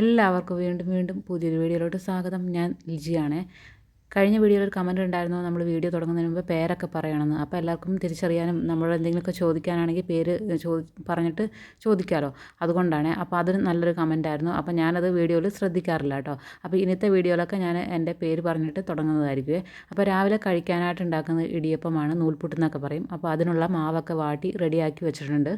എല്ലാവർക്കും വീണ്ടും വീണ്ടും പുതിയൊരു വീഡിയോയിലോട്ട് സ്വാഗതം. ഞാൻ ലിജിയാണ്. കഴിഞ്ഞ വീഡിയോയിൽ ഒരു കമന്റ് ഉണ്ടായിരുന്നു. നമ്മൾ വീഡിയോ തുടങ്ങുന്നതിന് മുമ്പ് പേരൊക്കെ പറയണമെന്ന്. അപ്പോൾ എല്ലാവർക്കും തിരിച്ചറിയാനും നമ്മൾ എന്തെങ്കിലുമൊക്കെ ചോദിക്കാനാണെങ്കിൽ പേര് ചോദി പറഞ്ഞിട്ട് ചോദിക്കാമല്ലോ അതുകൊണ്ടാണ്. അപ്പോൾ അതൊരു നല്ലൊരു കമന്റ് ആയിരുന്നു. അപ്പോൾ ഞാനത് വീഡിയോയിൽ ശ്രദ്ധിക്കാറില്ല കേട്ടോ. അപ്പോൾ ഇന്നത്തെ വീഡിയോയിലൊക്കെ ഞാൻ എന്റെ പേര് പറഞ്ഞിട്ട് തുടങ്ങുന്നതായിരിക്കും അപ്പോൾ രാവിലെ കഴിക്കാനായിട്ട് ഉണ്ടാക്കുന്ന ഇടിയപ്പമാണ് നൂൽപുട്ട് എന്നൊക്കെ പറയും. അപ്പോൾ അതിനുള്ള മാവൊക്കെ വാട്ടി റെഡിയാക്കി വെച്ചിട്ടുണ്ട്.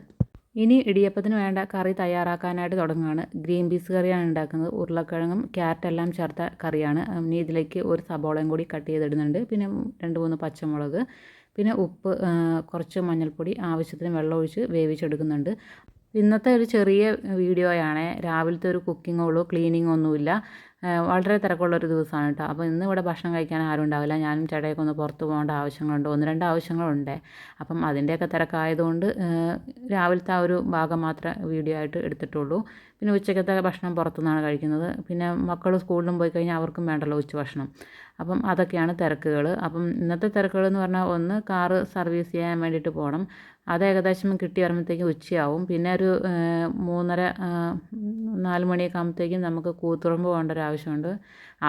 ഇനി ഇടിയപ്പത്തിന് വേണ്ട കറി തയ്യാറാക്കാനായിട്ട് തുടങ്ങുകയാണ്. ഗ്രീൻ പീസ് കറിയാണ് ഉണ്ടാക്കുന്നത്. ഉരുളക്കിഴങ്ങും ക്യാരറ്റ് എല്ലാം ചേർത്ത കറിയാണ്. ഇനി ഇതിലേക്ക് ഒരു സബോളയും കൂടി കട്ട് ചെയ്തിടുന്നുണ്ട്. പിന്നെ രണ്ട് മൂന്ന് പച്ചമുളക് പിന്നെ ഉപ്പ് കുറച്ച് മഞ്ഞൾപ്പൊടി ആവശ്യത്തിന് വെള്ളം ഒഴിച്ച് വേവിച്ചെടുക്കുന്നുണ്ട്. ഇന്നത്തെ ഒരു ചെറിയ വീഡിയോയാണ്. രാവിലത്തെ ഒരു കുക്കിങ്ങുള്ളൂ ക്ലീനിങ് ഒന്നുമില്ല. വളരെ തിരക്കുള്ളൊരു ദിവസമാണ് കേട്ടോ. അപ്പോൾ ഇന്ന് ഇവിടെ ഭക്ഷണം കഴിക്കാൻ ആരും ഉണ്ടാവില്ല. ഞാനും ചേട്ടയൊക്കെ ഒന്ന് പുറത്ത് പോകേണ്ട ആവശ്യങ്ങളുണ്ട് ഒന്ന് രണ്ട് ആവശ്യങ്ങളുണ്ട്. അപ്പം അതിന്റെയൊക്കെ തിരക്കായതുകൊണ്ട് രാവിലത്തെ ആ ഒരു ഭാഗം മാത്രമേ വീഡിയോ ആയിട്ട് എടുത്തിട്ടുള്ളൂ. പിന്നെ ഉച്ചക്കത്തെ ഭക്ഷണം പുറത്തുനിന്നാണ് കഴിക്കുന്നത്. പിന്നെ മക്കൾ സ്കൂളിലും പോയി കഴിഞ്ഞാൽ അവർക്കും വേണ്ടല്ലോ ഉച്ച ഭക്ഷണം. അപ്പം അതൊക്കെയാണ് തിരക്കുകൾ. അപ്പം ഇന്നത്തെ തിരക്കുകൾ എന്ന് പറഞ്ഞാൽ ഒന്ന് കാറ് സർവീസ് ചെയ്യാൻ വേണ്ടിയിട്ട് പോകണം. അത് ഏകദേശം കിട്ടി വരുമ്പോഴത്തേക്കും ഉച്ചയാവും. പിന്നെ ഒരു മൂന്നര നാല് മണിയൊക്കെ ആകുമ്പോഴത്തേക്കും നമുക്ക് കൂത്തുറമ്പ് പോകേണ്ട ഒരു ആവശ്യമുണ്ട്.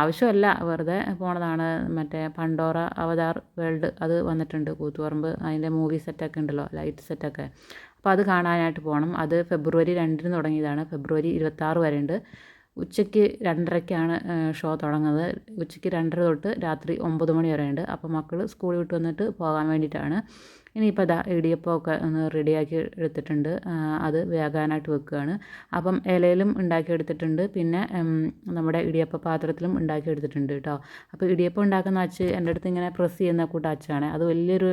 ആവശ്യമല്ല വെറുതെ പോണതാണ്. മറ്റേ പണ്ടോറ അവതാർ വേൾഡ് അത് വന്നിട്ടുണ്ട്. കൂത്തുറമ്പ് അതിന്റെ മൂവി സെറ്റൊക്കെ ഉണ്ടല്ലോ ലൈറ്റ് സെറ്റൊക്കെ. അപ്പോൾ അത് കാണാനായിട്ട് പോകണം. അത് ഫെബ്രുവരി രണ്ടിന് തുടങ്ങിയതാണ്. ഫെബ്രുവരി ഇരുപത്താറ് വരെ ഉണ്ട്. ഉച്ചയ്ക്ക് രണ്ടരയ്ക്കാണ് ഷോ തുടങ്ങുന്നത്. ഉച്ചയ്ക്ക് രണ്ടര തൊട്ട് രാത്രി ഒമ്പത് മണി വരെ ഉണ്ട്. അപ്പോൾ മക്കൾ സ്കൂളിൽ വിട്ട് വന്നിട്ട് പോകാൻ വേണ്ടിയിട്ടാണ്. ഇനിയിപ്പോൾ അതാ ഇടിയപ്പമൊക്കെ ഒന്ന് റെഡിയാക്കി എടുത്തിട്ടുണ്ട്. അത് വേകാനായിട്ട് വെക്കുകയാണ്. അപ്പം ഇലയിലും ഉണ്ടാക്കി എടുത്തിട്ടുണ്ട് പിന്നെ നമ്മുടെ ഇടിയപ്പ പാത്രത്തിലും ഉണ്ടാക്കി എടുത്തിട്ടുണ്ട് കേട്ടോ. അപ്പോൾ ഇടിയപ്പം ഉണ്ടാക്കുന്ന അച്ച് എന്റെ അടുത്ത് ഇങ്ങനെ പ്രസ് ചെയ്യുന്ന കൂട്ട അച്ചാണ്. അത് വലിയൊരു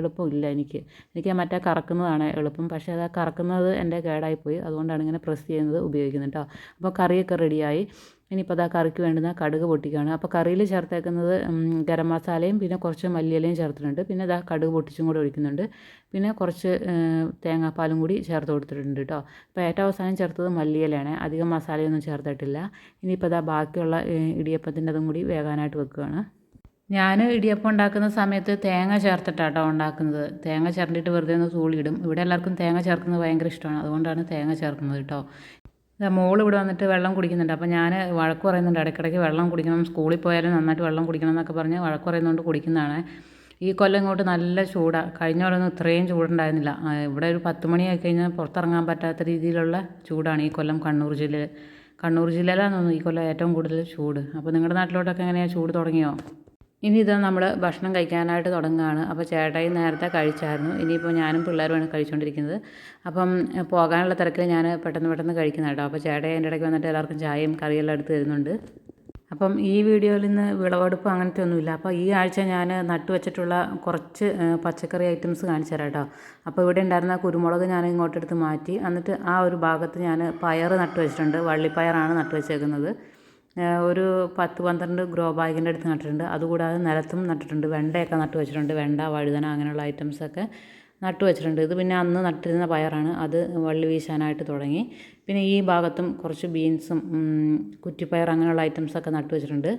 എളുപ്പമില്ല എനിക്ക്. എനിക്ക് മറ്റേ കറക്കുന്നതാണ് എളുപ്പം. പക്ഷേ അത് കറക്കുന്നത് എന്റെ കേടായിപ്പോയി. അതുകൊണ്ടാണ് ഇങ്ങനെ പ്രസ് ചെയ്യുന്നത് ഉപയോഗിക്കുന്നത് കേട്ടോ. അപ്പോൾ കറിയൊക്കെ റെഡിയായി. ഇനിയിപ്പോൾ അതാ കറിക്ക് വേണ്ടുന്ന കടുക് പൊട്ടിക്കുകയാണ്. അപ്പോൾ കറിയിൽ ചേർത്തേക്കുന്നത് ഗരം മസാലയും പിന്നെ കുറച്ച് മല്ലിയിലയും ചേർത്തിട്ടുണ്ട്. പിന്നെ ഇതാ കടുക് പൊട്ടിച്ചും കൂടി ഒഴിക്കുന്നുണ്ട്. പിന്നെ കുറച്ച് തേങ്ങാപ്പാലും കൂടി ചേർത്ത് കൊടുത്തിട്ടുണ്ട് കേട്ടോ അപ്പോൾ ഏറ്റവും അവസാനം ചേർത്തത് മല്ലിയിലയാണ്. അധികം മസാലയൊന്നും ചേർത്തിട്ടില്ല. ഇനിയിപ്പോൾ അതാ ബാക്കിയുള്ള ഇടിയപ്പത്തിന്റെ അതും കൂടി വേകാനായിട്ട് വെക്കുകയാണ്. ഞാൻ ഇടിയപ്പം ഉണ്ടാക്കുന്ന സമയത്ത് തേങ്ങ ചേർത്തിട്ടാട്ടോ ഉണ്ടാക്കുന്നത്. തേങ്ങ ചേർത്തിട്ട് വെറുതെ ഒന്ന് തൂളിയിടും. ഇവിടെ എല്ലാവർക്കും തേങ്ങ ചേർക്കുന്നത് ഭയങ്കര ഇഷ്ടമാണ്. അതുകൊണ്ടാണ് തേങ്ങ ചേർക്കുന്നത് കേട്ടോ മോൾ ഇവിടെ വന്നിട്ട് വെള്ളം കുടിക്കുന്നുണ്ട്. അപ്പോൾ ഞാൻ വഴക്ക് പറയുന്നുണ്ട്. ഇടയ്ക്കിടയ്ക്ക് വെള്ളം കുടിക്കണം. സ്കൂളിൽ പോയാലും നന്നായിട്ട് വെള്ളം കുടിക്കണം എന്നൊക്കെ പറഞ്ഞ് വഴക്ക് പറയുന്നതുകൊണ്ട് കുടിക്കുന്നതാണ്. ഈ കൊല്ലം ഇങ്ങോട്ട് നല്ല ചൂടാണ് കഴിഞ്ഞ കൊല്ലമൊന്നും ഇത്രയും ചൂടുണ്ടായിരുന്നില്ല. ഇവിടെ ഒരു പത്ത് മണിയായി കഴിഞ്ഞാൽ പുറത്തിറങ്ങാൻ പറ്റാത്ത രീതിയിലുള്ള ചൂടാണ് ഈ കൊല്ലം കണ്ണൂർ ജില്ലയിൽ കണ്ണൂർ ജില്ലയിലാണ് തോന്നുന്നു ഈ കൊല്ലം ഏറ്റവും കൂടുതൽ ചൂട്. അപ്പോൾ നിങ്ങളുടെ നാട്ടിലോട്ടൊക്കെ എങ്ങനെയാണ് ചൂട് തുടങ്ങിയോ? ഇനി ഇത് നമ്മൾ ഭക്ഷണം കഴിക്കാനായിട്ട് തുടങ്ങുകയാണ്. അപ്പോൾ ചേട്ടായി നേരത്തെ കഴിച്ചായിരുന്നു. ഇനിയിപ്പോൾ ഞാനും പിള്ളേരുമാണ് കഴിച്ചുകൊണ്ടിരിക്കുന്നത് അപ്പം പോകാനുള്ള തിരക്കിൽ ഞാൻ പെട്ടെന്ന് പെട്ടെന്ന് കഴിക്കുന്ന കേട്ടോ അപ്പോൾ ചേട്ടായി എന്റെ ഇടയ്ക്ക് വന്നിട്ട് എല്ലാവർക്കും ചായയും കറിയെല്ലാം എടുത്ത് തരുന്നുണ്ട്. അപ്പം ഈ വീഡിയോയിൽ നിന്ന് വിളവെടുപ്പ് അങ്ങനത്തെ ഒന്നുമില്ല. അപ്പോൾ ഈ ആഴ്ച ഞാൻ നട്ടു വെച്ചിട്ടുള്ള കുറച്ച് പച്ചക്കറി ഐറ്റംസ് കാണിച്ചു തരാം കേട്ടോ അപ്പോൾ ഇവിടെ ഉണ്ടായിരുന്ന കുരുമുളക് ഞാൻ ഇങ്ങോട്ടെടുത്ത് മാറ്റി. എന്നിട്ട് ആ ഒരു ഭാഗത്ത് ഞാൻ പയർ നട്ടു വെച്ചിട്ടുണ്ട്. വള്ളിപ്പയറാണ് നട്ടു വെച്ചേക്കുന്നത്. ഒരു പത്ത് പന്ത്രണ്ട് ഗ്രോ ബാഗിന്റെ അടുത്ത് നട്ടിട്ടുണ്ട്. അതുകൂടാതെ നിലത്തും നട്ടിട്ടുണ്ട്. വെണ്ടയൊക്കെ നട്ടു വെച്ചിട്ടുണ്ട്. വെണ്ട വഴുതന അങ്ങനെയുള്ള ഐറ്റംസൊക്കെ നട്ടു വെച്ചിട്ടുണ്ട്. ഇത് പിന്നെ അന്ന് നട്ടിരുന്ന പയറാണ്. അത് വള്ളി വീശാനായിട്ട് തുടങ്ങി. പിന്നെ ഈ ഭാഗത്തും കുറച്ച് ബീൻസും കുറ്റിപ്പയർ അങ്ങനെയുള്ള ഐറ്റംസൊക്കെ നട്ടു വെച്ചിട്ടുണ്ട്.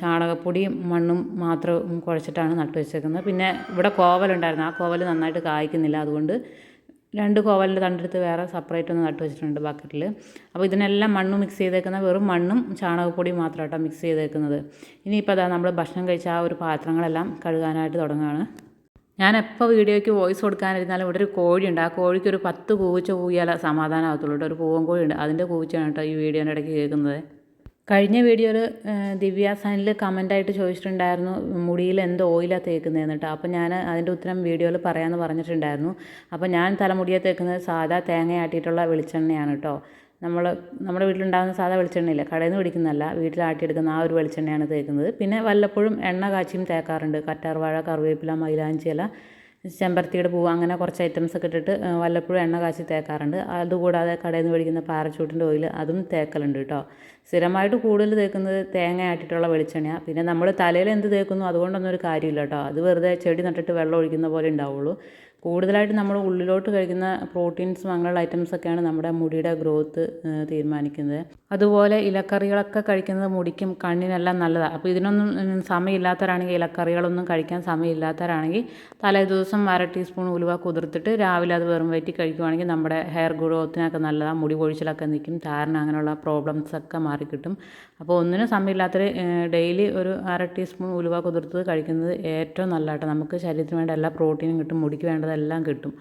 ചാണകപ്പൊടിയും മണ്ണും മാത്രം കുഴച്ചിട്ടാണ് നട്ടു വെച്ചേക്കുന്നത്. പിന്നെ ഇവിടെ കോവലുണ്ടായിരുന്നു. ആ കോവൽ നന്നായിട്ട് കായ്ക്കുന്നില്ല. അതുകൊണ്ട് രണ്ട് കോവലിന്റെ തണ്ടെടുത്ത് വേറെ സെപ്പറേറ്റ് ഒന്ന് നട്ട് വെച്ചിട്ടുണ്ട് ബക്കറ്റിൽ അപ്പോൾ ഇതിനെല്ലാം മണ്ണ് മിക്സ് ചെയ്തേക്കുന്ന വെറും മണ്ണും ചാണകപ്പൊടിയും മാത്രമായിട്ടാണ് മിക്സ് ചെയ്തേക്കുന്നത്. ഇനിയിപ്പോൾ അതാ നമ്മൾ ഭക്ഷണം കഴിച്ച ആ ഒരു പാത്രങ്ങളെല്ലാം കഴുകാനായിട്ട് തുടങ്ങുകയാണ് ഞാൻ എപ്പോൾ വീഡിയോയ്ക്ക് വോയിസ് കൊടുക്കാനിരുന്നാലും ഇവിടെ ഒരു കോഴിയുണ്ട്. ആ കോഴിക്ക് ഒരു പത്ത് കൂവിച്ച കൂവിയാലേ സമാധാനമാകത്തുള്ളൂ ഒരു പൂവൻ കോഴിയുണ്ട്. അതിന്റെ കൂവിച്ചാണ് കേട്ടോ ഈ വീഡിയോന്റെ ഇടയ്ക്ക് കേൾക്കുന്നത്. കഴിഞ്ഞ വീഡിയോയിൽ ദിവ്യ സാനിൽ കമന്റായിട്ട് ചോദിച്ചിട്ടുണ്ടായിരുന്നു മുടിയിൽ എന്ത് ഓയിലാണ് തേക്കുന്നതെന്ന് കേട്ടോ അപ്പോൾ ഞാൻ അതിന്റെ ഉത്തരം വീഡിയോയിൽ പറയാമെന്ന് പറഞ്ഞിട്ടുണ്ടായിരുന്നു. അപ്പോൾ ഞാൻ തലമുടിയെ തേക്കുന്നത് സാധാ തേങ്ങ ആട്ടിയിട്ടുള്ള വെളിച്ചെണ്ണയാണ് കേട്ടോ നമ്മൾ നമ്മുടെ വീട്ടിലുണ്ടാകുന്ന സാധാ വെളിച്ചെണ്ണയില്ല കടയിൽ നിന്ന് പിടിക്കുന്നതല്ല വീട്ടിൽ ആട്ടിയെടുക്കുന്ന ആ ഒരു വെളിച്ചെണ്ണയാണ് തേക്കുന്നത്. പിന്നെ വല്ലപ്പോഴും എണ്ണ കാച്ചിയും തേക്കാറുണ്ട്. കറ്റാർവാഴ കറിവേപ്പില മൈലാഞ്ചി ഇല ചെമ്പരത്തിയുടെ പൂവ് അങ്ങനെ കുറച്ച് ഐറ്റംസ് ഒക്കെ ഇട്ടിട്ട് വല്ലപ്പോഴും എണ്ണ കാച്ചി തേക്കാറുണ്ട്. അതുകൂടാതെ കടയിൽ നിന്ന് മേടിക്കുന്ന പാരച്ചൂട്ടിന്റെ ഓയിൽ അതും തേക്കലുണ്ട് കേട്ടോ സ്ഥിരമായിട്ട് കൂടുതൽ തേക്കുന്നത് തേങ്ങ ആട്ടിട്ടുള്ള വെളിച്ചെണ്ണയാണ് പിന്നെ നമ്മൾ തലയിൽ എന്ത് തേക്കുന്നു അതുകൊണ്ടൊന്നും ഒരു കാര്യമില്ല കേട്ടോ അത് വെറുതെ ചെടി നട്ടിട്ട് വെള്ളം ഒഴിക്കുന്ന പോലെ ഉണ്ടാവുള്ളൂ. കൂടുതലായിട്ട് നമ്മൾ ഉള്ളിലോട്ട് കഴിക്കുന്ന പ്രോട്ടീൻസും അങ്ങനെയുള്ള ഐറ്റംസൊക്കെയാണ് നമ്മുടെ മുടിയുടെ ഗ്രോത്ത് തീരുമാനിക്കുന്നത്. അതുപോലെ ഇലക്കറികളൊക്കെ കഴിക്കുന്നത് മുടിക്കും കണ്ണിനെല്ലാം നല്ലതാണ് അപ്പോൾ ഇതിനൊന്നും സമയമില്ലാത്തവരാണെങ്കിൽ ഇലക്കറികളൊന്നും കഴിക്കാൻ സമയമില്ലാത്തവരാണെങ്കിൽ തലേ ദിവസം അര ടീസ്പൂൺ ഉലുവ കുതിർത്തിട്ട് രാവിലെ അത് വെറും വയറ്റി കഴിക്കുവാണെങ്കിൽ നമ്മുടെ ഹെയർ ഗ്രോത്തിനൊക്കെ നല്ലതാണ് മുടി കൊഴിച്ചിലൊക്കെ നിൽക്കും താരൻ അങ്ങനെയുള്ള പ്രോബ്ലംസ് ഒക്കെ മാറിക്കിട്ടും. അപ്പോൾ ഒന്നിനും സമയമില്ലാത്തവർ ഡെയിലി ഒരു അര ടീസ്പൂൺ ഉലുവ കുതിർത്തത് കഴിക്കുന്നത് ഏറ്റവും നല്ലതാട്ടോ. നമുക്ക് ശരീരത്തിന് വേണ്ട എല്ലാ പ്രോട്ടീനും കിട്ടും മുടിക്ക് വേണ്ടതെല്ലാം കിട്ടും.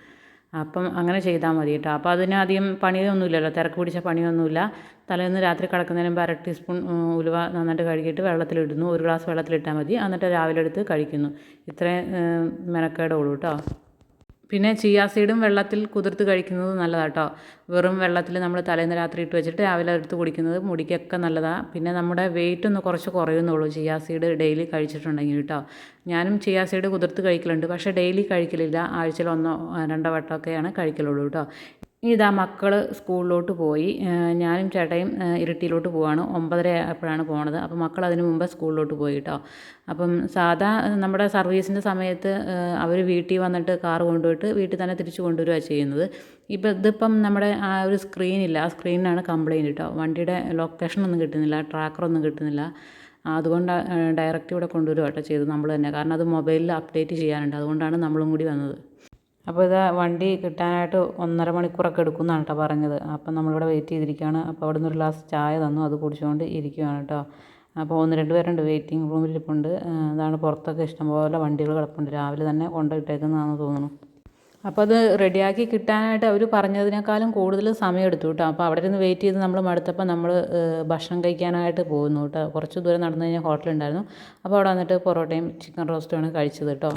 അപ്പം അങ്ങനെ ചെയ്താൽ മതി കേട്ടോ. അപ്പോൾ അതിന് അധികം പണിയൊന്നുമില്ലല്ലോ. തിരക്ക് പിടിച്ച പണിയൊന്നുമില്ല. തലേന്ന് രാത്രി കിടക്കുന്നതിന് മുമ്പ് അര ടീസ്പൂൺ ഉലുവ നന്നായിട്ട് കഴുകിയിട്ട് വെള്ളത്തിലിടുന്നു. ഒരു ഗ്ലാസ് വെള്ളത്തിലിട്ടാൽ മതി. എന്നിട്ട് രാവിലെ എടുത്ത് കഴിക്കുന്നു. ഇത്രയും മെനക്കേടുള്ളൂ മെനക്കേടേ കേട്ടോ. പിന്നെ ചിയാ സീഡും വെള്ളത്തിൽ കുതിർത്ത് കഴിക്കുന്നത് നല്ലതാണ് കേട്ടോ വെറും വെള്ളത്തിൽ നമ്മൾ തലേന്ന് രാത്രി ഇട്ട് വെച്ചിട്ട് രാവിലെ എടുത്ത് കുടിക്കുന്നത് മുടിക്കൊക്കെ നല്ലതാണ് പിന്നെ നമ്മുടെ വെയിറ്റ് ഒന്ന് കുറച്ച് കുറയുന്നുള്ളൂ. ചിയാ സീഡ് ഡെയിലി കഴിച്ചിട്ടുണ്ടെങ്കിൽ കേട്ടോ. ഞാനും ചിയാ സീഡ് കുതിർത്ത് കഴിക്കലുണ്ട്. പക്ഷേ ഡെയിലി കഴിക്കലില്ല. ആഴ്ചയിൽ ഒന്നോ രണ്ടോ വട്ടമൊക്കെയാണ് കഴിക്കലുള്ളൂ കേട്ടോ. ഇതാ മക്കൾ സ്കൂളിലോട്ട് പോയി. ഞാനും ചേട്ടയും ഇരിട്ടിയിലോട്ട് പോവാണ്. ഒമ്പതര ആയപ്പോഴാണ് പോണത്. അപ്പോൾ മക്കൾ അതിന് മുമ്പ് സ്കൂളിലോട്ട് പോയി കേട്ടോ അപ്പം സാധാ നമ്മുടെ സർവീസിന്റെ സമയത്ത് അവർ വീട്ടിൽ വന്നിട്ട് കാർ കൊണ്ടുപോയിട്ട് വീട്ടിൽ തന്നെ തിരിച്ചു കൊണ്ടുവരികയാണ് ചെയ്യുന്നത്. ഇപ്പം ഇതിപ്പം നമ്മുടെ ആ ഒരു സ്ക്രീനില്ല. ആ സ്ക്രീനിനാണ് കംപ്ലയിന്റ് കേട്ടോ വണ്ടിയുടെ ലൊക്കേഷനൊന്നും കിട്ടുന്നില്ല. ട്രാക്കറൊന്നും കിട്ടുന്നില്ല. അതുകൊണ്ട് ഡയറക്റ്റ് ഇവിടെ കൊണ്ടുവരുവാട്ടോ ചെയ്തത് നമ്മൾ തന്നെ. കാരണം അത് മൊബൈലിൽ അപ്ഡേറ്റ് ചെയ്യാനുണ്ട്. അതുകൊണ്ടാണ് നമ്മളും കൂടി വന്നത്. അപ്പോൾ ഇത് വണ്ടി കിട്ടാനായിട്ട് ഒന്നര മണിക്കൂറൊക്കെ എടുക്കുമെന്നാണ് കേട്ടോ പറഞ്ഞത്. അപ്പം നമ്മളിവിടെ വെയിറ്റ് ചെയ്തിരിക്കുകയാണ്. അപ്പോൾ അവിടെ നിന്ന് ഒരു ഗ്ലാസ് ചായ തന്നു. അത് കുടിച്ചുകൊണ്ട് ഇരിക്കുകയാണ് കേട്ടോ. അപ്പോൾ ഒന്ന് രണ്ട് പേരുണ്ട് വെയിറ്റിംഗ് റൂമിൽ ഇരിപ്പുണ്ട്. അതാണ് പുറത്തൊക്കെ ഇഷ്ടംപോലെ വണ്ടികൾ കിടപ്പുണ്ട്. രാവിലെ തന്നെ കൊണ്ടിട്ടേക്കുന്നതാണെന്ന് തോന്നുന്നു. അപ്പോൾ അത് റെഡിയാക്കി കിട്ടാനായിട്ട് അവർ പറഞ്ഞതിനേക്കാളും കൂടുതൽ സമയം എടുത്തു കേട്ടോ. അപ്പോൾ അവിടെ നിന്ന് വെയിറ്റ് ചെയ്ത് നമ്മൾ മടുത്തപ്പോൾ നമ്മൾ ഭക്ഷണം കഴിക്കാനായിട്ട് പോകുന്നു കേട്ടോ. കുറച്ച് ദൂരം നടന്നു കഴിഞ്ഞാൽ ഹോട്ടലുണ്ടായിരുന്നു അപ്പോൾ അവിടെ വന്നിട്ട് പൊറോട്ടയും ചിക്കൻ റോസ്റ്റുമാണ് കഴിച്ചത് കേട്ടോ.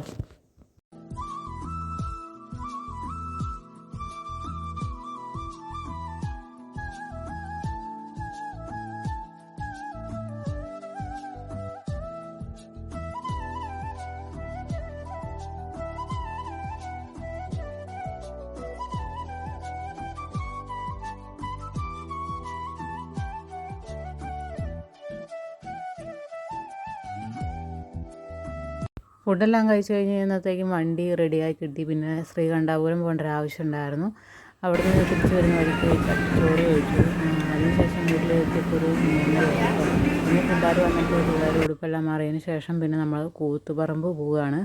ഫുഡെല്ലാം കഴിച്ച് കഴിഞ്ഞ് കഴിഞ്ഞത്തേക്കും വണ്ടി റെഡിയായി കിട്ടി. പിന്നെ ശ്രീകണ്ഠാപുരം പോകേണ്ട ഒരു ആവശ്യം ഉണ്ടായിരുന്നു. അവിടെ നിന്ന് തിരിച്ച് വരുന്ന വഴിക്ക് ചോറ് കഴിച്ചു അതിനുശേഷം വീട്ടിൽ എത്തിയപ്പോൾ ഒരു പിന്നെ പിള്ളേർ വന്നിട്ട് പിള്ളേർ ഉടുപ്പെല്ലാം മാറിയതിന് ശേഷം പിന്നെ നമ്മൾ കൂത്തുപറമ്പ് പോവുകയാണ്.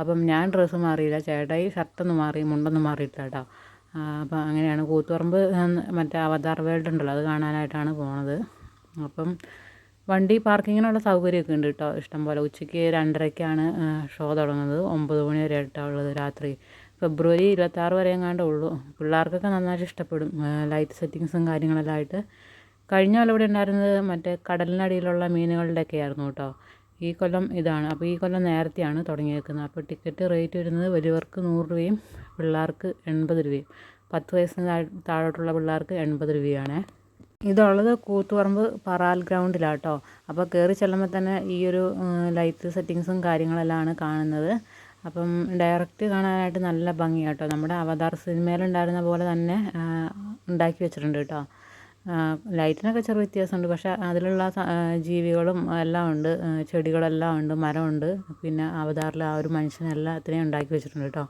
അപ്പം ഞാൻ ഡ്രസ്സ് മാറിയില്ല. ചേട്ടായി ഷർട്ടൊന്നും മാറി മുണ്ടൊന്നും മാറിയിട്ടില്ല കേട്ടോ അപ്പം അങ്ങനെയാണ്. കൂത്തുപറമ്പ് മറ്റേ അവതാർ വേൾഡ് ഉണ്ടല്ലോ അത് കാണാനായിട്ടാണ് പോണത്. അപ്പം വണ്ടി പാർക്കിങ്ങിനുള്ള സൗകര്യമൊക്കെ ഉണ്ട് കേട്ടോ. ഇഷ്ടംപോലെ ഉച്ചയ്ക്ക് രണ്ടരയ്ക്കാണ് ഷോ തുടങ്ങുന്നത്. ഒമ്പത് മണി വരെ കേട്ടോ ഉള്ളത് രാത്രി. ഫെബ്രുവരി ഇരുപത്താറ് വരെ എങ്ങാണ്ടേ ഉള്ളൂ. പിള്ളേർക്കൊക്കെ നന്നായിട്ട് ഇഷ്ടപ്പെടും ലൈറ്റ് സെറ്റിങ്സും കാര്യങ്ങളെല്ലാം ആയിട്ട്. കഴിഞ്ഞ കൊല്ലം ഇവിടെ ഉണ്ടായിരുന്നത് മറ്റേ കടലിനടിയിലുള്ള മീനുകളുടെയൊക്കെ ആയിരുന്നു കേട്ടോ. ഈ കൊല്ലം ഇതാണ്. അപ്പോൾ ഈ കൊല്ലം നേരത്തെയാണ് തുടങ്ങിയേക്കുന്നത്. അപ്പോൾ ടിക്കറ്റ് റേറ്റ് വരുന്നത് വലിയവർക്ക് നൂറ് രൂപയും പിള്ളേർക്ക് എൺപത് രൂപയും. പത്ത് വയസ്സിന് താഴ് താഴോട്ടുള്ള പിള്ളേർക്ക് എൺപത് രൂപയാണേ ഇതുള്ളത് കൂത്തുപറമ്പ് പറാൽ ഗ്രൗണ്ടിലാണ് കേട്ടോ അപ്പോൾ കയറി ചെല്ലുമ്പോൾ തന്നെ ഈ ഒരു ലൈറ്റ് സെറ്റിങ്സും കാര്യങ്ങളെല്ലാമാണ് കാണുന്നത്. അപ്പം ഡയറക്റ്റ് കാണാനായിട്ട് നല്ല ഭംഗിയാണ് കേട്ടോ നമ്മുടെ അവതാർ സിനിമയിലുണ്ടായിരുന്ന പോലെ തന്നെ ഉണ്ടാക്കി വെച്ചിട്ടുണ്ട് കേട്ടോ ലൈറ്റിനൊക്കെ ചെറിയ വ്യത്യാസമുണ്ട്. പക്ഷേ അതിലുള്ള ജീവികളും എല്ലാം ഉണ്ട്. ചെടികളെല്ലാം ഉണ്ട് മരമുണ്ട്. പിന്നെ അവതാറിൽ ആ ഒരു മനുഷ്യനെല്ലാത്തിനെയും ഉണ്ടാക്കി വെച്ചിട്ടുണ്ട് കേട്ടോ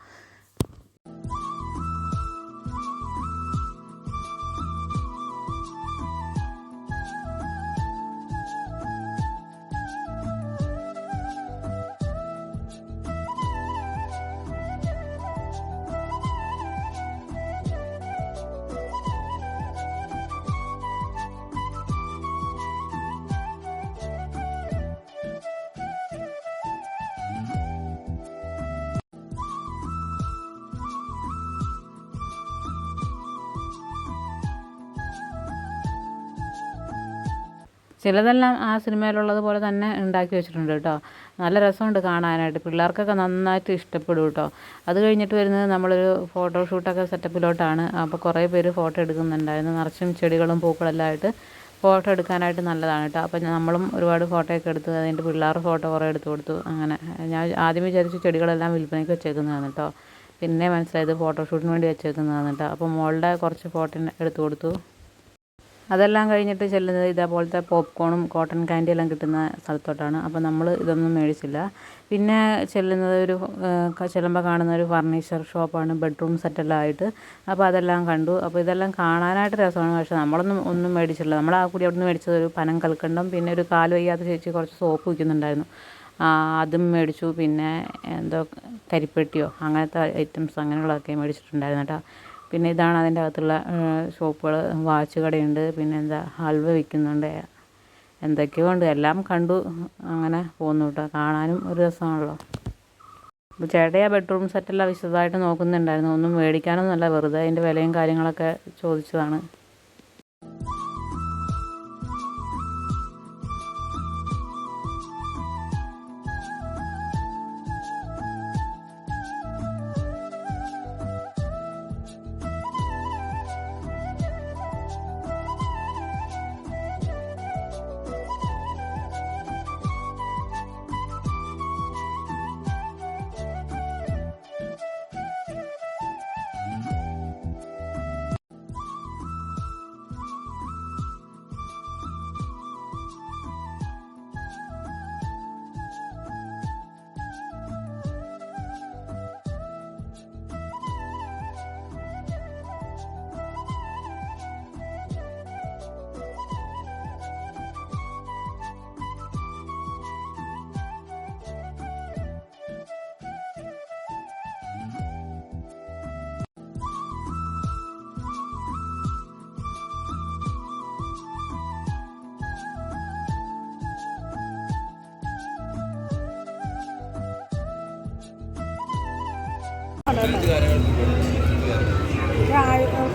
ചിലതെല്ലാം ആ സിനിമയിലുള്ളത് പോലെ തന്നെ ഉണ്ടാക്കി വെച്ചിട്ടുണ്ട് കേട്ടോ. നല്ല രസമുണ്ട് കാണാനായിട്ട്. പിള്ളേർക്കൊക്കെ നന്നായിട്ട് ഇഷ്ടപ്പെടും കേട്ടോ. അത് കഴിഞ്ഞിട്ട് വരുന്നത് നമ്മളൊരു ഫോട്ടോഷൂട്ടൊക്കെ സെറ്റപ്പിലോട്ടാണ് അപ്പോൾ കുറേ പേര് ഫോട്ടോ എടുക്കുന്നുണ്ടായിരുന്നു. നിറച്ചും ചെടികളും പൂക്കളെല്ലാം ആയിട്ട് ഫോട്ടോ എടുക്കാനായിട്ട് നല്ലതാണ് കേട്ടോ. അപ്പോൾ നമ്മളും ഒരുപാട് ഫോട്ടോയൊക്കെ എടുത്ത് അതിന്റെ പിള്ളേർ ഫോട്ടോ കുറേ എടുത്ത് കൊടുത്തു. അങ്ങനെ ഞാൻ ആദ്യം വിചാരിച്ചു ചെടികളെല്ലാം വിൽപ്പനയ്ക്ക് വെച്ചേക്കുന്നതാണ് കേട്ടോ. പിന്നെ മനസ്സിലായത് ഫോട്ടോഷൂട്ടിന് വേണ്ടി വെച്ചേക്കുന്നതാണ് കേട്ടോ. അപ്പോൾ മോളുടെ കുറച്ച് ഫോട്ടോ എടുത്തു കൊടുത്തു. അതെല്ലാം കഴിഞ്ഞിട്ട് ചെല്ലുന്നത് ഇതേപോലത്തെ പോപ്കോണും കോട്ടൺ കാൻഡി എല്ലാം കിട്ടുന്ന സ്ഥലത്തോട്ടാണ്. അപ്പോൾ നമ്മൾ ഇതൊന്നും മേടിച്ചില്ല. പിന്നെ ചെല്ലുന്നത് ഒരു ചെല്ലുമ്പോൾ കാണുന്ന ഒരു ഫർണിച്ചർ ഷോപ്പാണ് ബെഡ്റൂം സെറ്റെല്ലാം ആയിട്ട്. അപ്പോൾ അതെല്ലാം കണ്ടു. അപ്പോൾ ഇതെല്ലാം കാണാനായിട്ട് രസമാണ്. പക്ഷെ നമ്മളൊന്നും ഒന്നും മേടിച്ചില്ല നമ്മൾ ആ കൂടി അവിടുന്ന് മേടിച്ചത് ഒരു പനം കൽക്കണ്ടം പിന്നെ ഒരു കാൽ വയ്യാത്ത ചേച്ചി കുറച്ച് സോപ്പ് വയ്ക്കുന്നുണ്ടായിരുന്നു. അതും മേടിച്ചു. പിന്നെ എന്തോ കരിപ്പെട്ടിയോ അങ്ങനത്തെ ഐറ്റംസ് അങ്ങനെയുള്ളതൊക്കെ മേടിച്ചിട്ടുണ്ടായിരുന്നു കേട്ടോ. പിന്നെ ഇതാണ് അതിന്റെ അകത്തുള്ള ഷോപ്പുകൾ വാച്ച് കടയുണ്ട് പിന്നെ എന്താ ഹൽവ വിൽക്കുന്നുണ്ട് എന്തൊക്കെയോ ഉണ്ട് എല്ലാം കണ്ടു അങ്ങനെ പോന്നു കേട്ടോ കാണാനും ഒരു രസമാണല്ലോ. അപ്പോൾ ചേട്ടൻ ആ ബെഡ്റൂം സെറ്റെല്ലാം വിശദമായിട്ട് നോക്കുന്നുണ്ടായിരുന്നു ഒന്നും മേടിക്കാനൊന്നുമല്ല വെറുതെ അതിന്റെ വിലയും കാര്യങ്ങളൊക്കെ ചോദിച്ചതാണ്.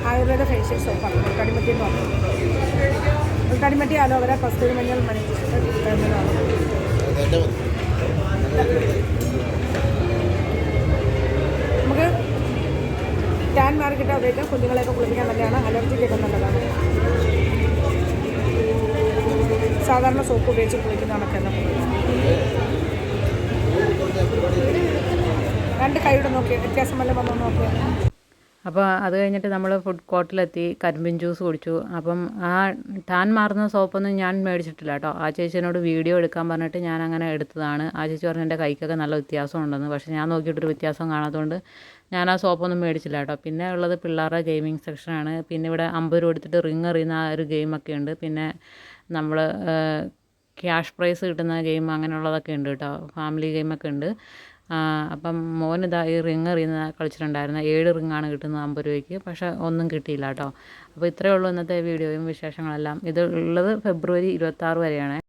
ആയുർവേദ ഫേഷ്യൽ സോപ്പാണ് മുൾക്കാടിമറ്റി എന്ന് പറഞ്ഞത് മുൾക്കാടിമറ്റി അലോവര കസ്തൂരി മഞ്ഞൾ നമുക്ക് ടാൻ മാർക്കിട്ട് ഉപയോഗിക്കാം കുഞ്ഞുങ്ങളെയൊക്കെ കുളിപ്പിക്കാൻ നല്ലതാണ് അലർജിക്കൊക്കെ നല്ലതാണ് സാധാരണ സോപ്പ് ഉപയോഗിച്ച് കുളിക്കുന്നതാണൊക്കെ രണ്ട് കൈയുടെ നോക്കി വ്യത്യാസം വല്ല വന്നോ നോക്കി അപ്പോൾ അത് കഴിഞ്ഞിട്ട് നമ്മൾ ഫുഡ് കോർട്ടിലെത്തി കരിമ്പിൻ ജ്യൂസ് കുടിച്ചു. അപ്പം ആ ടാൻ മാറുന്ന സോപ്പൊന്നും ഞാൻ മേടിച്ചിട്ടില്ല കേട്ടോ ആ ചേച്ചിനോട് വീഡിയോ എടുക്കാൻ പറഞ്ഞിട്ട് ഞാൻ അങ്ങനെ എടുത്തതാണ്. ആ ചേച്ചി പറഞ്ഞു എന്റെ കൈക്കൊക്കെ നല്ല വ്യത്യാസം ഉണ്ടെന്ന് പക്ഷേ ഞാൻ നോക്കിയിട്ടൊരു വ്യത്യാസം കാണാത്തതുകൊണ്ട് ഞാൻ ആ സോപ്പൊന്നും മേടിച്ചില്ല കേട്ടോ പിന്നെ ഉള്ളത് പിള്ളേരുടെ ഗെയിമിംഗ് സെക്ഷനാണ് പിന്നെ ഇവിടെ അമ്പത് രൂപ എടുത്തിട്ട് റിങ് എറിയുന്ന ആ ഒരു ഗെയിമൊക്കെ ഉണ്ട്. പിന്നെ നമ്മൾ ക്യാഷ് പ്രൈസ് കിട്ടുന്ന ഗെയിം അങ്ങനെയുള്ളതൊക്കെ ഉണ്ട് കേട്ടോ ഫാമിലി ഗെയിമൊക്കെ ഉണ്ട്. അപ്പം മോനിതാ ഈ റിങ് എറിയുന്ന കളിച്ചിട്ടുണ്ടായിരുന്നു. ഏഴ് റിങ്ങാണ് കിട്ടുന്നത് അമ്പത് രൂപയ്ക്ക്. പക്ഷേ ഒന്നും കിട്ടിയില്ല കേട്ടോ. അപ്പോൾ ഇത്രയേ ഉള്ളൂ ഇന്നത്തെ വീഡിയോയും വിശേഷങ്ങളെല്ലാം. ഇത് ഉള്ളത് ഫെബ്രുവരി ഇരുപത്താറ് വരെയാണ്.